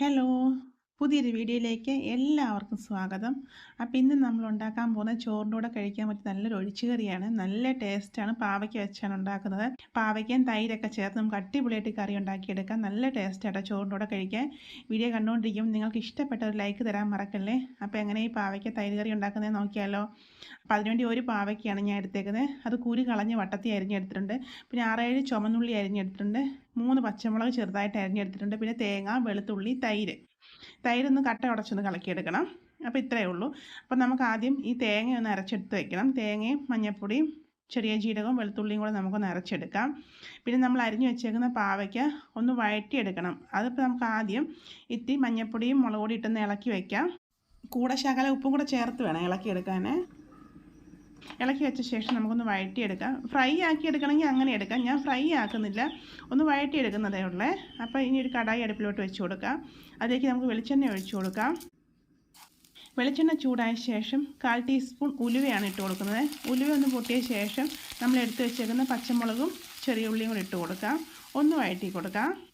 Hello. പുതിയൊരു വീഡിയോയിലേക്ക് എല്ലാവർക്കും സ്വാഗതം. അപ്പോൾ ഇന്ന് നമ്മൾ ഉണ്ടാക്കാൻ പോകുന്ന ചോറിന്റെ കൂടെ കഴിക്കാൻ പറ്റിയ നല്ലൊരു ഒഴിച്ചുകറിയാണ് നല്ല ടേസ്റ്റാണ് പാവയ്ക്ക വെച്ചാണ് ഉണ്ടാക്കുന്നത്. പാവയ്ക്കയും തൈരൊക്കെ ചേർത്ത് നമുക്ക് അടിപൊളിയായിട്ട് കറി ഉണ്ടാക്കിയെടുക്കാം. നല്ല ടേസ്റ്റാണ് ചോറിന്റെ കൂടെ കഴിക്കാൻ. വീഡിയോ കണ്ടുകൊണ്ടിരിക്കും നിങ്ങൾക്ക് ഇഷ്ടപ്പെട്ട ഒരു ലൈക്ക് തരാൻ മറക്കല്ലേ? അപ്പോൾ എങ്ങനെ ഈ പാവയ്ക്ക തൈര് കറി ഉണ്ടാക്കുന്നത് നോക്കിയാലോ. അപ്പോൾ അതിനുവേണ്ടി ഒരു പാവയ്ക്കാണ് ഞാൻ എടുത്തേക്കുന്നത്. അത് കുരു കളഞ്ഞ് വട്ടത്തി അരിഞ്ഞെടുത്തിട്ടുണ്ട്. പിന്നെ ആറേഴ് ചുമന്നുള്ളി അരിഞ്ഞെടുത്തിട്ടുണ്ട്. മൂന്ന് പച്ചമുളക് ചെറുതായിട്ട് അരിഞ്ഞെടുത്തിട്ടുണ്ട്. പിന്നെ തേങ്ങ വെളുത്തുള്ളി തൈര്. തൈരൊന്ന് കട്ട ഉടച്ചൊന്ന് കലക്കിയെടുക്കണം. അപ്പോൾ ഇത്രയേ ഉള്ളൂ. അപ്പോൾ നമുക്ക് ആദ്യം ഈ തേങ്ങ ഒന്ന് അരച്ചെടുത്ത് വെക്കണം. തേങ്ങയും മഞ്ഞൾപ്പൊടിയും ചെറിയ ജീരകവും വെളുത്തുള്ളിയും കൂടെ നമുക്കൊന്ന് അരച്ചെടുക്കാം. പിന്നെ നമ്മൾ അരിഞ്ഞു വെച്ചേക്കുന്ന പാവയ്ക്ക് ഒന്ന് വഴറ്റിയെടുക്കണം. അതിപ്പോൾ നമുക്ക് ആദ്യം ഇത്തി മഞ്ഞൾപ്പൊടിയും മുളക് പൊടി ഇട്ടൊന്ന് ഇളക്കി വയ്ക്കാം കൂടെ ശകല ഉപ്പും കൂടെ ചേർത്ത് വേണം ഇളക്കിയെടുക്കാൻ ഇളക്കി വെച്ച ശേഷം നമുക്കൊന്ന് വഴറ്റിയെടുക്കാം. ഫ്രൈ ആക്കി എടുക്കണമെങ്കിൽ അങ്ങനെ എടുക്കാം. ഞാൻ ഫ്രൈ ആക്കുന്നില്ല. ഒന്ന് വഴറ്റിയെടുക്കുന്നതേ ഉള്ളേ. അപ്പോൾ ഇനി ഒരു കടായി അടുപ്പിലോട്ട് വെച്ച് കൊടുക്കാം. അതിലേക്ക് നമുക്ക് വെളിച്ചെണ്ണ ഒഴിച്ചു കൊടുക്കാം. വെളിച്ചെണ്ണ ചൂടായ ശേഷം കാൽ ടീസ്പൂൺ ഉലുവയാണ് ഇട്ട് കൊടുക്കുന്നത്. ഉലുവ ഒന്ന് പൊട്ടിയ ശേഷം നമ്മൾ എടുത്ത് വെച്ചേക്കുന്ന പച്ചമുളകും ചെറിയ ഉള്ളിയും കൂടി ഇട്ട് കൊടുക്കാം. ഒന്ന് വഴറ്റി കൊടുക്കാം.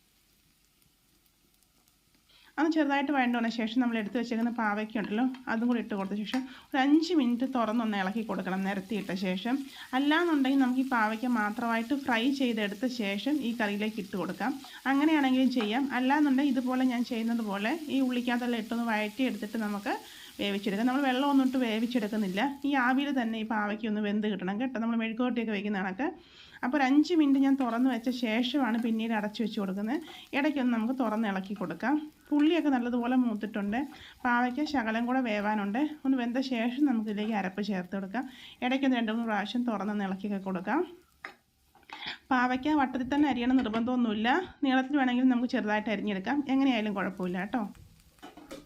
അത് ചെറുതായിട്ട് വന്ന ശേഷം നമ്മൾ എടുത്ത് വെച്ചേക്കുന്ന പാവയ്ക്കുണ്ടല്ലോ അതും കൂടി ഇട്ട് കൊടുത്ത ശേഷം ഒരു അഞ്ച് മിനിറ്റ് തുറന്നൊന്ന് ഇളക്കി കൊടുക്കണം നിരത്തിയിട്ട ശേഷം. അല്ലാന്നുണ്ടെങ്കിൽ നമുക്ക് ഈ പാവയ്ക്ക മാത്രമായിട്ട് ഫ്രൈ ചെയ്തെടുത്ത ശേഷം ഈ കറിയിലേക്ക് ഇട്ട് കൊടുക്കാം. അങ്ങനെയാണെങ്കിലും ചെയ്യാം. അല്ലാന്നുണ്ടെങ്കിൽ ഇതുപോലെ ഞാൻ ചെയ്യുന്നത് പോലെ ഈ ഉള്ളിക്കകത്തെല്ലാം ഇട്ടൊന്ന് വഴറ്റി എടുത്തിട്ട് നമുക്ക് വേവിച്ചെടുക്കാം. നമ്മൾ വെള്ളമൊന്നും ഇട്ട് വേവിച്ചെടുക്കുന്നില്ല. ഈ ആവിയിൽ തന്നെ ഈ പാവയ്ക്ക് ഒന്ന് വെന്ത് കിട്ടണം കേട്ടോ. നമ്മൾ മെഴുക്കോട്ടിയൊക്കെ വയ്ക്കുന്ന കണക്ക്. അപ്പോൾ ഒരു അഞ്ച് മിനിറ്റ് ഞാൻ തുറന്ന് വെച്ച ശേഷമാണ് പിന്നീട് അടച്ചു വെച്ച് കൊടുക്കുന്നത്. ഇടയ്ക്കൊന്ന് നമുക്ക് തുറന്ന് ഇളക്കി കൊടുക്കാം. പുള്ളിയൊക്കെ നല്ലതുപോലെ മൂത്തിട്ടുണ്ട്. പാവയ്ക്ക് ശകലം കൂടെ വേവാനുണ്ട്. ഒന്ന് വെന്ത ശേഷം നമുക്ക് ഇതിലേക്ക് അരപ്പ് ചേർത്ത് കൊടുക്കാം. ഇടയ്ക്കൊന്ന് രണ്ട് മൂന്ന് പ്രാവശ്യം തുറന്ന് ഇളക്കിയൊക്കെ കൊടുക്കാം. പാവയ്ക്ക വട്ടത്തിൽ തന്നെ അരിയണം നിർബന്ധമൊന്നുമില്ല. നീളത്തിൽ വേണമെങ്കിൽ നമുക്ക് ചെറുതായിട്ട് അരിഞ്ഞെടുക്കാം. എങ്ങനെയായാലും കുഴപ്പമില്ല കേട്ടോ.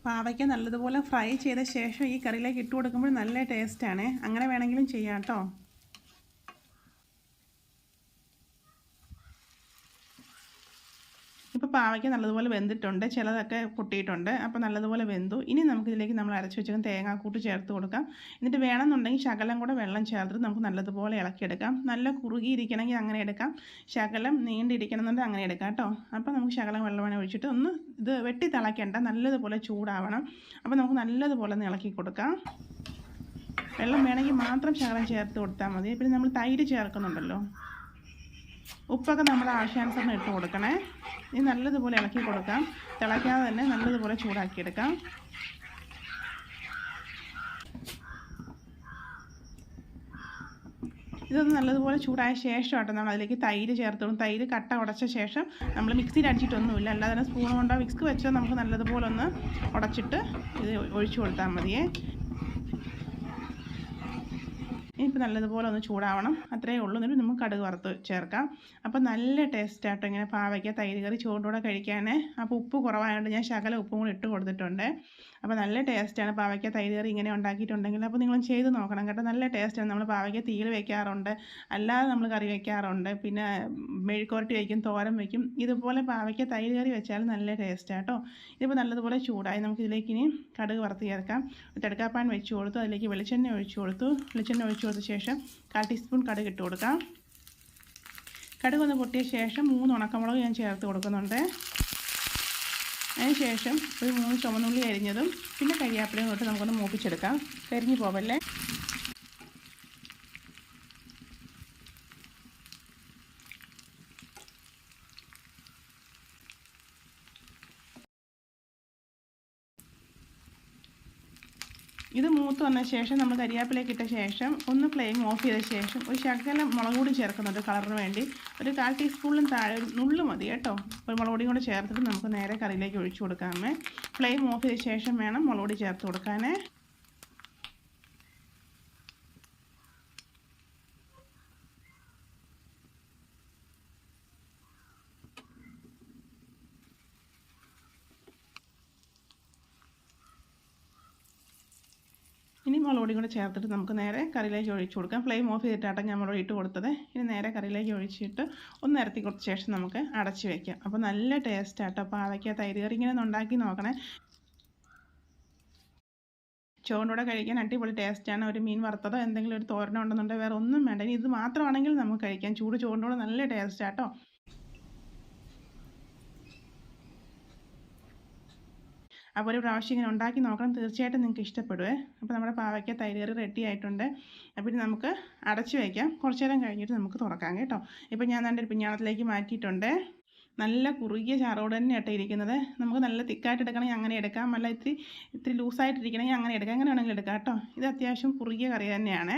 പാവയ്ക്ക നല്ലതുപോലെ ഫ്രൈ ചെയ്ത ശേഷം ഈ കറിയിലേക്ക് ഇട്ട് കൊടുക്കുമ്പോൾ നല്ല ടേസ്റ്റാണ്. അങ്ങനെ വേണമെങ്കിലും ചെയ്യാം കേട്ടോ. പാവയ്ക്ക നല്ലതുപോലെ വെന്തിട്ടുണ്ട് ചിലതൊക്കെ പൊട്ടിയിട്ടുണ്ട്. അപ്പോൾ നല്ലതുപോലെ വെന്തു. ഇനി നമുക്കിതിലേക്ക് നമ്മൾ അരച്ച് വെച്ചിരിക്കുന്ന തേങ്ങാക്കൂട്ട് ചേർത്ത് കൊടുക്കാം. എന്നിട്ട് വേണമെന്നുണ്ടെങ്കിൽ ശകലം കൂടെ വെള്ളം ചേർത്തിട്ട് നമുക്ക് നല്ലതുപോലെ ഇളക്കിയെടുക്കാം. നല്ല കുറുകിയിരിക്കണമെങ്കിൽ അങ്ങനെ എടുക്കാം. ശകലം നീണ്ടിരിക്കണമെന്നുണ്ടെങ്കിൽ അങ്ങനെ എടുക്കാം കേട്ടോ. അപ്പോൾ നമുക്ക് ശകലം വെള്ളം വേണേൽ ഒഴിച്ചിട്ട് ഒന്ന് ഇത് വെട്ടി തിളയ്ക്കേണ്ട. നല്ലതുപോലെ ചൂടാവണം. അപ്പോൾ നമുക്ക് നല്ലതുപോലെ ഒന്ന് ഇളക്കി കൊടുക്കാം. വെള്ളം വേണമെങ്കിൽ മാത്രം ശകലം ചേർത്ത് കൊടുത്താൽ മതി. പിന്നെ നമ്മൾ തൈര് ചേർക്കുന്നുണ്ടല്ലോ. ഉപ്പൊക്കെ നമ്മൾ ആവശ്യാനുസരണം ഇട്ട് കൊടുക്കണേ. ഇനി നല്ലതുപോലെ ഇളക്കി കൊടുക്കാം. തിളയ്ക്കാതെ തന്നെ നല്ലതുപോലെ ചൂടാക്കിയെടുക്കാം. ഇതൊന്ന് നല്ലതുപോലെ ചൂടായ ശേഷം കേട്ടോ നമ്മൾ അതിലേക്ക് തൈര് ചേർത്തോളും. തൈര് കട്ട ഉടച്ച ശേഷം നമ്മൾ മിക്സിയിൽ അടിച്ചിട്ടൊന്നുമില്ല. അല്ലാതെ തന്നെ സ്പൂൺ കൊണ്ടോ വിക്സ് വെച്ചോ നമുക്ക് നല്ലതുപോലെ ഒന്ന് ഉടച്ചിട്ട് ഇത് ഒഴിച്ചു കൊടുത്താൽ മതിയേ. ഇനിയിപ്പോൾ നല്ലതുപോലെ ഒന്ന് ചൂടാവണം. അത്രയേ ഉള്ളൂ. എന്നിട്ട് നമുക്ക് കടുക് വറുത്ത് ചേർക്കാം. അപ്പോൾ നല്ല ടേസ്റ്റ് ആയിട്ട് ഇങ്ങനെ പാവയ്ക്ക തൈര് കറി ചോറിന്റെ കഴിക്കാൻ അപ്പോൾ ഉപ്പ് കുറവായതുകൊണ്ട് ഞാൻ ശകല ഉപ്പും കൂടി ഇട്ട് കൊടുത്തിട്ടുണ്ട്. അപ്പോൾ നല്ല ടേസ്റ്റാണ് പാവയ്ക്ക തൈര് കറി ഇങ്ങനെ ഉണ്ടാക്കിയിട്ടുണ്ടെങ്കിൽ അപ്പോൾ നിങ്ങളും ചെയ്ത് നോക്കണം കേട്ടോ. നല്ല ടേസ്റ്റാണ് നമ്മൾ പാവയ്ക്ക തീയിൽ വെക്കാറുണ്ട്. അല്ലാതെ നമ്മൾ കറി വെക്കാറുണ്ട്. പിന്നെ മെഴുക്കുരട്ടി വയ്ക്കും തോരൻ വയ്ക്കും ഇതുപോലെ പാവയ്ക്ക തൈര് കറി വെച്ചാൽ നല്ല ടേസ്റ്റാണ് കേട്ടോ. ഇതിപ്പോൾ നല്ലതുപോലെ ചൂടായി. നമുക്ക് ഇതിലേക്ക് ഇനി കടുക് വറുത്ത് ചേർക്കാം. തെടുക്കാപ്പാൻ വെച്ച് കൊടുത്തു. അതിലേക്ക് വെളിച്ചെണ്ണ ഒഴിച്ചു കൊടുത്തു. വെളിച്ചെണ്ണ ഒഴിച്ചു കൊടുത്ത ശേഷം കാൽ ടീസ്പൂൺ കടുക് ഇട്ട് കൊടുക്കാം. കടുക് ഒന്ന് പൊട്ടിയ ശേഷം മൂന്ന് ഉണക്കമുളക് ഞാൻ ചേർത്ത് കൊടുക്കുന്നുണ്ട്. അതിന് ശേഷം ഒരു മൂന്ന് ചുമന്നുള്ളി അരിഞ്ഞതും പിന്നെ കരിയാപ്പിലയും തൊട്ട് നമുക്കൊന്ന് മൂപ്പിച്ചെടുക്കാം. കരിഞ്ഞു പോവല്ലേ? ഇത് മൂത്ത് വന്ന ശേഷം നമ്മൾ കരിയാപ്പിലേക്ക് ഇട്ട ശേഷം ഒന്ന് ഫ്ലെയിം ഓഫ് ചെയ്ത ശേഷം ഒരു ശകലം മുളക് പൊടി ചേർക്കുന്നുണ്ട് കളറിന് വേണ്ടി. ഒരു കാൽ ടീസ്പൂണിലും താഴെ ഒരു നുള്ളു മതി കേട്ടോ. ഒരു മുളക് പൊടിയും കൂടെ ചേർത്തിട്ട് നമുക്ക് നേരെ കറിയിലേക്ക് ഒഴിച്ചു കൊടുക്കാമേ. ഫ്ലെയിം ഓഫ് ചെയ്ത ശേഷം വേണം മുളക് പൊടി ചേർത്ത് കൊടുക്കാനേ. ഇനി മുളക് കൂടെ ചേർത്തിട്ട് നമുക്ക് നേരെ കറിയിലേക്ക് ഒഴിച്ചു കൊടുക്കാം. ഫ്ലെയിം ഓഫ് ചെയ്തിട്ടാണ് ഞാൻ മുളക് ഇട്ട് കൊടുത്തത്. ഇനി നേരെ കറിയിലേക്ക് ഒഴിച്ചിട്ട് ഒന്ന് ഇരത്തി കൊടുത്ത ശേഷം നമുക്ക് അടച്ച് വയ്ക്കാം അപ്പോൾ നല്ല ടേസ്റ്റ് ആട്ടോ. പാവയ്ക്ക തൈര് കറി ഇങ്ങനെ ഉണ്ടാക്കി നോക്കണേ. ചോറിന്റെ കഴിക്കാൻ അടിപൊളി ടേസ്റ്റാണ് ഒരു മീൻ വറുത്തതോ എന്തെങ്കിലും ഒരു തോരനോ ഉണ്ടെന്നുണ്ടെങ്കിൽ വേറെ ഒന്നും വേണ്ട. ഇനി ഇത് മാത്രമാണെങ്കിൽ നമുക്ക് കഴിക്കാം. ചൂട് ചോറിന്റെ നല്ല ടേസ്റ്റാട്ടോ അപ്പോൾ ഒരു പ്രാവശ്യം ഇങ്ങനെ ഉണ്ടാക്കി നോക്കണം. തീർച്ചയായിട്ടും നിങ്ങൾക്ക് ഇഷ്ടപ്പെടുവേ അപ്പോൾ നമ്മുടെ പാവയ്ക്ക തൈര് റെഡി ആയിട്ടുണ്ട്. അപ്പോൾ നമുക്ക് അടച്ചു വയ്ക്കാം കുറച്ചു നേരം കഴിഞ്ഞിട്ട് നമുക്ക് തുറക്കാം കേട്ടോ. ഇപ്പോൾ ഞാൻ എന്റെ ഒരു പിഞ്ഞാണത്തിലേക്ക് മാറ്റിയിട്ടുണ്ട്. നല്ല കുറുകിയ ചാറോട് തന്നെ ആട്ടോ ഇരിക്കുന്നത്. നമുക്ക് നല്ല തിക്കായിട്ട് എടുക്കണമെങ്കിൽ അങ്ങനെ എടുക്കാം. അല്ല ഇത്തിരി ഇത്തിരി ലൂസായിട്ടിരിക്കണമെങ്കിൽ അങ്ങനെ എടുക്കാം. അങ്ങനെ വേണമെങ്കിൽ എടുക്കാം കേട്ടോ. ഇത് അത്യാവശ്യം കുറുകിയ കറി തന്നെയാണ്.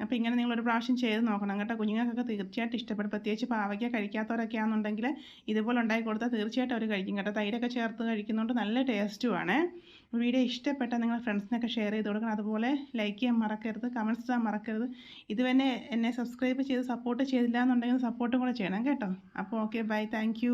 അപ്പോൾ ഇങ്ങനെ നിങ്ങളൊരു പ്രാവശ്യം ചെയ്ത് നോക്കണം കേട്ടോ. കുഞ്ഞുങ്ങൾക്കൊക്കെ തീർച്ചയായിട്ടും ഇഷ്ടപ്പെടും. പ്രത്യേകിച്ച് പാവയ്ക്ക കഴിക്കാത്തവരൊക്കെ ആണെന്നുണ്ടെങ്കിൽ ഇതുപോലെ ഉണ്ടാക്കി കൊടുത്താൽ തീർച്ചയായിട്ടും അവർ കഴിക്കും കേട്ടോ. തൈരൊക്കെ ചേർത്ത് കഴിക്കുന്നതുകൊണ്ട് നല്ല ടേസ്റ്റുമാണ് വീഡിയോ ഇഷ്ടപ്പെട്ട നിങ്ങൾ ഫ്രണ്ട്സിനൊക്കെ ഷെയർ ചെയ്ത് കൊടുക്കണം. അതുപോലെ ലൈക്ക് ചെയ്യാൻ മറക്കരുത് കമന്റ്സ് ചെയ്യാൻ മറക്കരുത്. ഇത് തന്നെ എന്നെ സബ്സ്ക്രൈബ് ചെയ്ത് സപ്പോർട്ട് ചെയ്തില്ല എന്നുണ്ടെങ്കിൽ സപ്പോർട്ടും കൂടെ ചെയ്യണം കേട്ടോ. അപ്പോൾ ഓക്കെ ബൈ താങ്ക്